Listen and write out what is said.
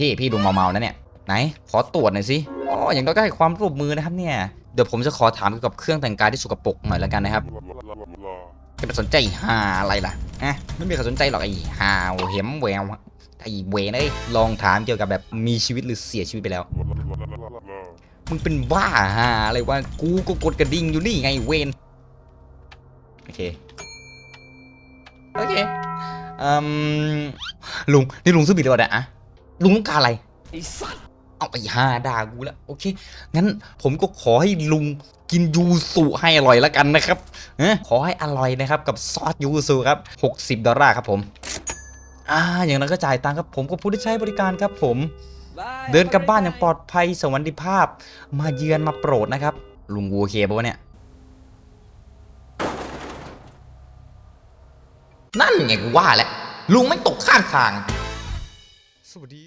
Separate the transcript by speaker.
Speaker 1: พี่พี่ดูเมาๆนะเนี่ยไหนขอตรวจหน่อยสิอ๋ออย่างน้อยก็ให้ความร่วมมือนะครับเนี่ยเดี๋ยวผมจะขอถามเกี่ยวกับเครื่องแต่งกายที่สกปรกหน่อยแล้วกันนะครับจะไปสนใจหาอะไรล่ะอะไม่มีใครสนใจหรอกไอ้หาวเห็มแววไอ้เวนเอ้ยลองถามเกี่ยวกับแบบมีชีวิตหรือเสียชีวิตไปแล้วมึงเป็นบ้าฮะอะไรวะกูก็กดกระดิ่งอยู่นี่ไงเวนโอเคโอเคอืมลุงนี่ลุงซื้อบิดหรือเปล่าเนี่ยอะ ลุงต้องการอะไร
Speaker 2: ไอ้สัตว์
Speaker 1: เอาไอ้ห่าด่ากูแล้วโอเค งั้นผมก็ขอให้ลุงกินยูสุให้อร่อยแล้วกันนะครับเอ้อขอให้อร่อยนะครับกับซอสยูสุครับ 60 ดอลลาร์ครับผมอ่าอย่างนั้นก็จ่ายตังค์ครับผมก็ผู้ที่ใช้บริการครับผม
Speaker 2: บาย
Speaker 1: เดินกลับบ้านอย่างปลอดภัยสวัสดิภาพ มาเยือนมาโปรดนะครับ ลุงกูโอเคปะวะเนี่ย นั่นไงกูว่าแหละลุงไม่งตกข้างทาง สวัสดี